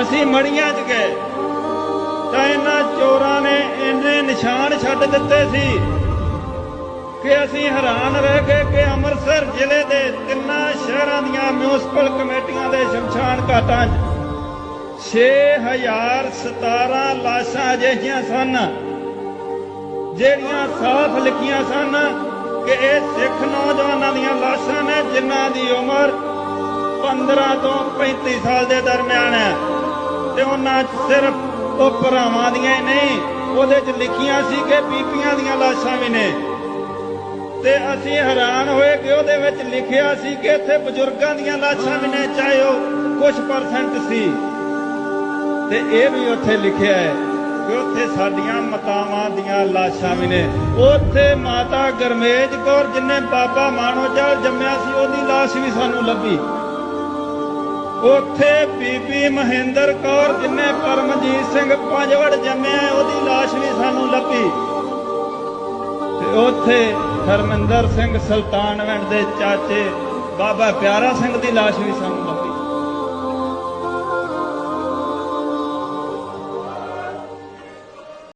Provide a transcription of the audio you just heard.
ਅਸੀਂ ਮੜੀਆਂ 'ਚ ਗਏ। ਤਾਂ ਇਹਨਾਂ ਚੋਰਾਂ ਨੇ ਇੰਨੇ ਨਿਸ਼ਾਨ ਛੱਡ ਦਿੱਤੇ ਸੀ ਕਿ ਅਸੀਂ ਹੈਰਾਨ ਰਹਿ ਗਏ ਕਿ ਅੰਮ੍ਰਿਤਸਰ ਜ਼ਿਲ੍ਹੇ ਦੇ ਤਿੰਨਾਂ ਸ਼ਹਿਰਾਂ ਦੀਆਂ ਮਿਊਨਿਸਪਲ ਕਮੇਟੀਆਂ ਦੇ ਸ਼ਮਸ਼ਾਨ ਘਾਟਾਂ 'ਚ 6017 ਲਾਸ਼ਾਂ ਅਜਿਹੀਆਂ ਸਨ, ਜਿਹੜੀਆਂ ਸਾਫ਼ ਲਿਖੀਆਂ ਸਨ ਕਿ ਇਹ ਸਿੱਖ ਨੌਜਵਾਨਾਂ ਦੀਆਂ ਲਾਸ਼ਾਂ ਨੇ, ਜਿਨ੍ਹਾਂ ਦੀ ਉਮਰ 15 ਤੋਂ 35 ਸਾਲ ਦੇ ਦਰਮਿਆਨ ਹੈ। ਤੇ ਉਹਨਾਂ ਸਿਰਫ ਉਹ ਭਰਾਵਾਂ ਦੀਆਂ ਹੀ ਨਹੀਂ, ਉਹਦੇ 'ਚ ਲਿਖੀਆਂ ਸੀ ਕਿ ਬੀਬੀਆਂ ਦੀਆਂ ਲਾਸ਼ਾਂ ਵੀ ਨੇ। ਤੇ ਅਸੀਂ ਹੈਰਾਨ ਹੋਏ ਕਿ ਉਹਦੇ ਵਿੱਚ ਲਿਖਿਆ ਸੀ ਕਿ ਇੱਥੇ ਬਜ਼ੁਰਗਾਂ ਦੀਆਂ ਲਾਸ਼ਾਂ ਵੀ ਨੇ, ਚਾਹੇ ਉਹ ਕੁਝ ਪਰਸੈਂਟ ਸੀ। ਤੇ ਇਹ ਵੀ ਉੱਥੇ ਲਿਖਿਆ ਹੈ ਕਿ ਉੱਥੇ ਸਾਡੀਆਂ ਮਾਤਾਵਾਂ ਦੀਆਂ ਲਾਸ਼ਾਂ ਵੀ ਨੇ। ਉੱਥੇ ਮਾਤਾ ਗਰਮੇਜ ਕੌਰ, ਜਿਨੇ ਬਾਬਾ ਮਾਨੋਜਲ ਜੰਮਿਆ ਸੀ, ਉਹਦੀ ਲਾਸ਼ ਵੀ ਸਾਨੂੰ ਲੱਭੀ। ਉੱਥੇ ਬੀਬੀ ਮਹਿੰਦਰ ਕੌਰ ਜਿਨੇ ਪਰਮਜੀਤ ਸਿੰਘ ਪੰਜਵੜ ਜੰਮਿਆ ਉਹਦੀ ਲਾਸ਼ ਵੀ ਸਾਨੂੰ ਲੱਭੀ। ਤੇ ਉੱਥੇ ਹਰਮਿੰਦਰ ਸਿੰਘ ਸੁਲਤਾਨਵਿੰਡ ਦੇ ਚਾਚੇ ਬਾਬਾ ਪਿਆਰਾ ਸਿੰਘ ਦੀ ਲਾਸ਼ ਵੀ ਸਾਨੂੰ ਲੱਭੀ।